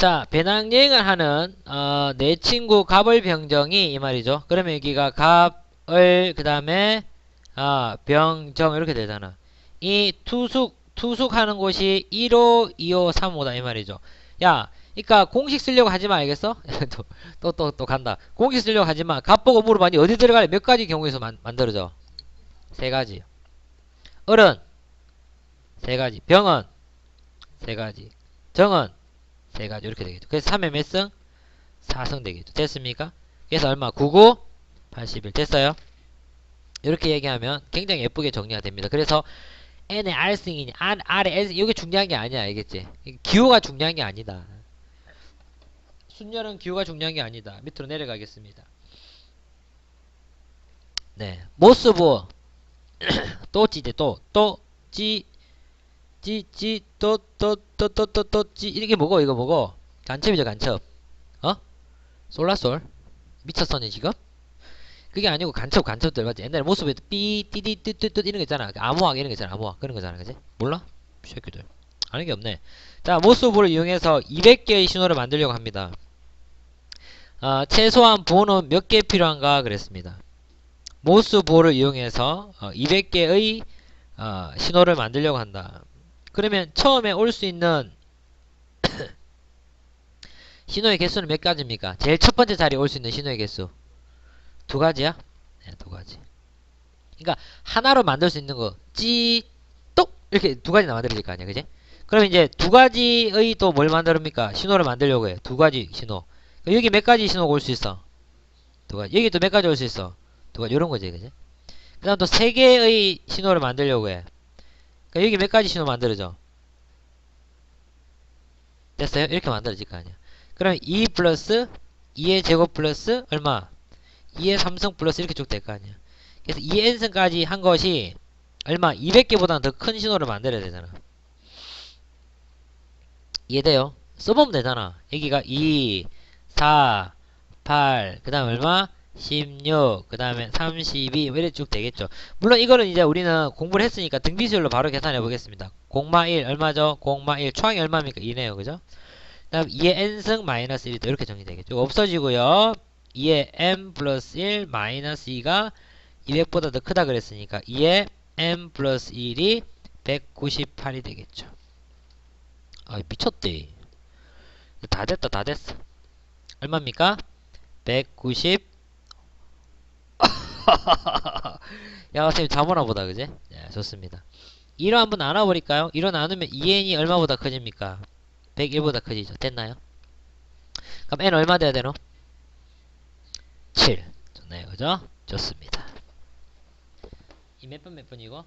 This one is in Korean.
자 배낭여행을 하는 어, 내 친구 갑을 병정이 이 말이죠. 그러면 여기가 갑을 그 다음에 어, 병정 이렇게 되잖아. 이 투숙 투숙하는 곳이 1호 2호 3호다 이 말이죠. 야 그러니까 공식 쓰려고 하지마 알겠어? 또 또 또 또 간다. 공식 쓰려고 하지마. 갑보고 물어봤니? 어디 들어갈래 몇 가지 경우에서 만, 만들어져 세 가지. 어른. 세 가지. 병은. 세 가지. 정은. 3가 이렇게 되겠죠. 그래서 3의 몇 승? 4승 되겠죠. 됐습니까? 그래서 얼마? 99, 81 됐어요. 이렇게 얘기하면 굉장히 예쁘게 정리가 됩니다. 그래서 n의 r승이니 r, r의 s 이게 중요한 게 아니야. 알겠지? 기호가 중요한 게 아니다. 순열은 기호가 중요한 게 아니다. 밑으로 내려가겠습니다. 네. 모스부 또찌대 또, 또, 찌, 찌찌 또 또 또 또 또 또찌. 이게 뭐고 이거 뭐고 간첩이죠 간첩. 어? 솔라솔. 미쳤었니 지금? 그게 아니고 간첩 간첩들 맞지? 옛날에 모습에 삐띠띠띠띠띠 이런 거 있잖아. 암호학 이런 거 있잖아 암호학. 그런 거잖아 그지? 몰라? 새끼들. 아는 게 없네. 자 모스부를 이용해서 200개의 신호를 만들려고 합니다. 어, 최소한 번호 몇개 필요한가 그랬습니다. 모스부를 이용해서 어, 200개의 어, 신호를 만들려고 한다 그러면 처음에 올 수 있는 신호의 개수는 몇 가지입니까? 제일 첫 번째 자리에 올 수 있는 신호의 개수 두 가지야? 네, 두 가지. 그러니까 하나로 만들 수 있는 거 찌, 똑 이렇게 두 가지나 만들어질 거 아니야, 그지? 그럼 이제 두 가지의 또 뭘 만듭니까? 신호를 만들려고 해. 두 가지 신호. 여기 몇 가지 신호가 올 수 있어? 두 가지. 여기 또 몇 가지 올 수 있어? 두 가지. 이런 거지, 그지? 그 다음 또 세 개의 신호를 만들려고 해. 그러니까 여기 몇 가지 신호 만들어져? 됐어요? 이렇게 만들어질 거 아니야. 그럼 2 플러스 2의 제곱 플러스 얼마? 2의 3승 플러스 이렇게 쭉 될 거 아니야. 그래서 2n승까지 한 것이 얼마? 200개보다는 더 큰 신호를 만들어야 되잖아. 이해돼요? 써보면 되잖아. 여기가 2, 4, 8, 그 다음 얼마? 16, 그 다음에 32, 이렇게 쭉 되겠죠. 물론 이거는 이제 우리는 공부를 했으니까 등비수열로 바로 계산해 보겠습니다. 0마 1 얼마죠? 0마 1 초항이 얼마입니까? 2네요. 그죠? 그 다음 2의 n승 마이너스 1이 이렇게 정리되겠죠. 없어지고요. 2의 m 플러스 1 마이너스 2가 200보다 더 크다 그랬으니까 2의 m 플러스 1이 198이 되겠죠. 아 미쳤대. 다 됐다 다 됐어. 얼마입니까? 190 야 선생님 잠오나 보다 그제? 네, 좋습니다. 1로 한번 나눠버릴까요? 1로 나누면 2n이 얼마보다 커집니까? 101보다 커지죠. 됐나요? 그럼 n 얼마 돼야 되노? 7. 좋네요. 그죠? 좋습니다. 이 몇 번 몇 번이고?